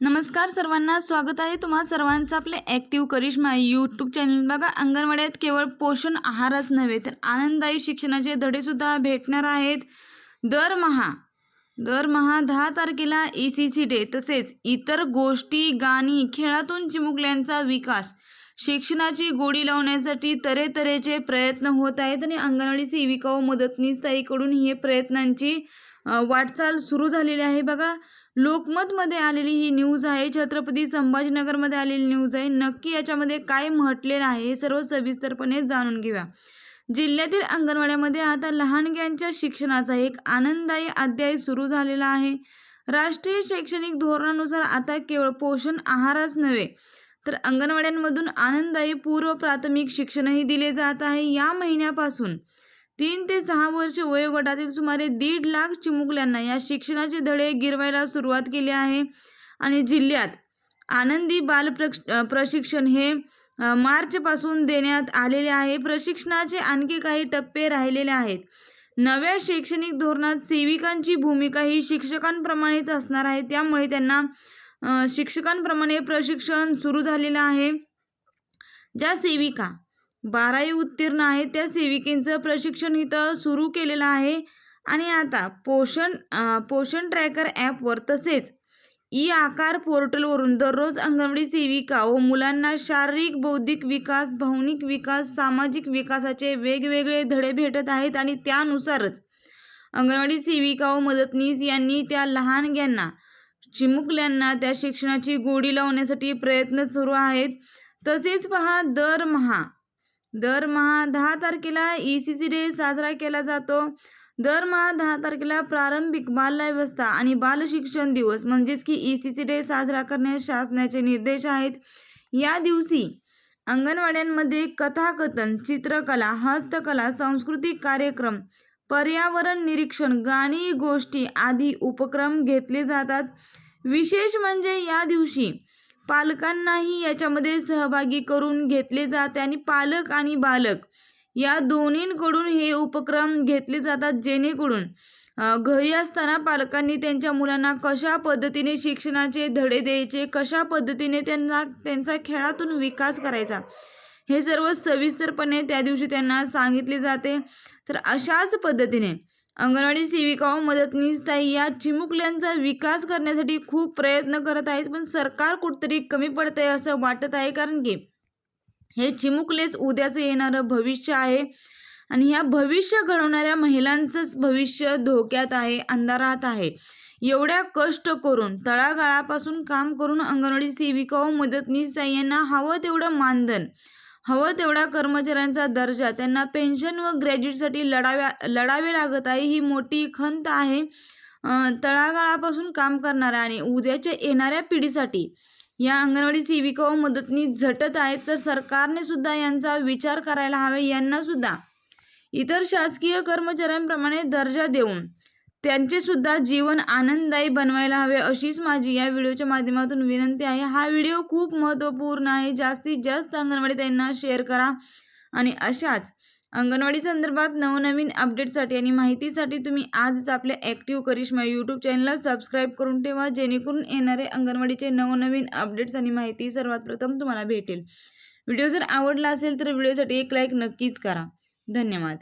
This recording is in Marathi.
नमस्कार सर्वांना स्वागत आहे तुम्हा सर्वांचं आपले ॲक्टिव्ह करिश्मा यूट्यूब चॅनल बघा अंगणवाड्यात केवळ पोषण आहारच नव्हे तर आनंददायी शिक्षणाचे धडेसुद्धा भेटणार आहेत. दरमहा दरमहा दहा तारखेला ई सी सी डे तसेच इतर गोष्टी गाणी खेळातून चिमुकल्यांचा विकास शिक्षणाची गोडी लावण्यासाठी तऱ्हेतऱ्हेचे प्रयत्न होत आहेत आणि अंगणवाडी सेविका व मदतनीस ताईकडून हे प्रयत्नांची वाटचाल सुरू झालेली आहे. बघा लोकमतमध्ये आलेली ही न्यूज आहे. छत्रपती संभाजीनगरमध्ये आलेली न्यूज आहे. नक्की याच्यामध्ये काय म्हटलेलं आहे हे सर्व सविस्तरपणे जाणून घेऊया. जिल्ह्यातील अंगणवाड्यामध्ये आता लहानग्यांच्या शिक्षणाचा एक आनंददायी अध्याय सुरू झालेला आहे. राष्ट्रीय शैक्षणिक धोरणानुसार आता केवळ पोषण आहारच नव्हे तर अंगणवाड्यांमधून आनंददायी पूर्व प्राथमिक शिक्षणही दिले जात आहे. या महिन्यापासून तीन ते सहा वर्ष वयोगटातील सुमारे दीड लाख चिमुकल्यांना या शिक्षणाचे धडे गिरवायला सुरुवात केली आहे. आणि जिल्ह्यात आनंदी बाल प्रक्ष प्रशिक्षण हे मार्चपासून देण्यात आलेले आहे. प्रशिक्षणाचे आणखी काही टप्पे राहिलेले आहेत. नव्या शैक्षणिक धोरणात सेविकांची भूमिका ही शिक्षकांप्रमाणेच असणार आहे. त्यामुळे त्यांना शिक्षकांप्रमाणे प्रशिक्षण सुरू झालेलं आहे. ज्या सेविका बारावी उत्तीर्ण आहे त्या सेविकेंचं प्रशिक्षण इथं सुरू केलेलं आहे. आणि आता पोषण पोषण ट्रॅकर ॲपवर तसेच ई आकार पोर्टलवरून दररोज अंगणवाडी सेविका व मुलांना शारीरिक बौद्धिक विकास भावनिक विकास सामाजिक विकासाचे वेगवेगळे धडे भेटत आहेत. आणि त्यानुसारच अंगणवाडी सेविका व मदतनीस यांनी त्या लहानग्यांना चिमुकल्यांना त्या शिक्षणाची गोडी लावण्यासाठी प्रयत्न सुरू आहेत. तसेच पहा दरमहा दरमहा दहा तारखेला ई सी सी डे साजरा केला जातो. दरमहा दहा तारखेला प्रारंभिक बालव्यवस्था आणि बालशिक्षण दिवस म्हणजेच की ई सी सी डे साजरा करण्यास शासनाचे निर्देश आहेत. या दिवशी अंगणवाड्यांमध्ये कथाकथन चित्रकला हस्तकला सांस्कृतिक कार्यक्रम पर्यावरण निरीक्षण गाणी गोष्टी आदी उपक्रम घेतले जातात. विशेष म्हणजे या दिवशी पालकांनाही याच्यामध्ये सहभागी करून घेतले जाते आणि पालक आणि बालक या दोन्हींकडून हे उपक्रम घेतले जातात जेणेकरून घरी असताना पालकांनी त्यांच्या मुलांना कशा पद्धतीने शिक्षणाचे धडे द्यायचे कशा पद्धतीने त्यांना त्यांचा खेळातून विकास करायचा हे सर्व सविस्तरपणे त्या दिवशी त्यांना सांगितले जाते. तर अशाच पद्धतीने अंगणवाडी सेविका व मदतनीस ताई या चिमुकल्यांचा विकास करण्यासाठी खूप प्रयत्न करत आहेत पण सरकार कुठतरी कमी पडतंय असं वाटत आहे कारण की हे चिमुकलेच उद्याचं येणारं भविष्य आहे. आणि ह्या भविष्य घडवणाऱ्या महिलांचंच भविष्य धोक्यात आहे अंधारात आहे. एवढ्या कष्ट करून तळागाळापासून काम करून अंगणवाडी सेविका व मदतनीस ताई यांना हवं तेवढं मानधन. हवं तेवढा कर्मचाऱ्यांचा दर्जा. त्यांना पेन्शन व ग्रॅज्युएटसाठी लढाव्या लढावे लागत आहे. ही मोठी खंत आहे. तळागाळापासून काम करणाऱ्या आणि उद्याच्या येणाऱ्या पिढीसाठी या अंगणवाडी सेविका व मदतनी झटत आहेत तर सरकारने सुद्धा यांचा विचार करायला हवा. यांना सुद्धा इतर शासकीय कर्मचाऱ्यांप्रमाणे दर्जा देऊन त्यांचे सुद्धा जीवन आनंददायी बनवायला हवे अशीच माझी या व्हिडिओच्या माध्यमातून विनंती आहे. हा व्हिडिओ खूप महत्त्वपूर्ण आहे. जास्तीत जास्त अंगणवाडी त्यांना शेअर करा. आणि अशाच अंगणवाडी संदर्भात नवनवीन अपडेटसाठी आणि माहितीसाठी तुम्ही आजच आपल्या ॲक्टिव्ह करिश्मा यूट्यूब चॅनलला सबस्क्राईब करून ठेवा. जेणेकरून येणारे अंगणवाडीचे नवनवीन अपडेट्स आणि माहिती सर्वात प्रथम तुम्हाला भेटेल. व्हिडिओ जर आवडला असेल तर व्हिडिओसाठी एक लाईक नक्कीच करा. धन्यवाद.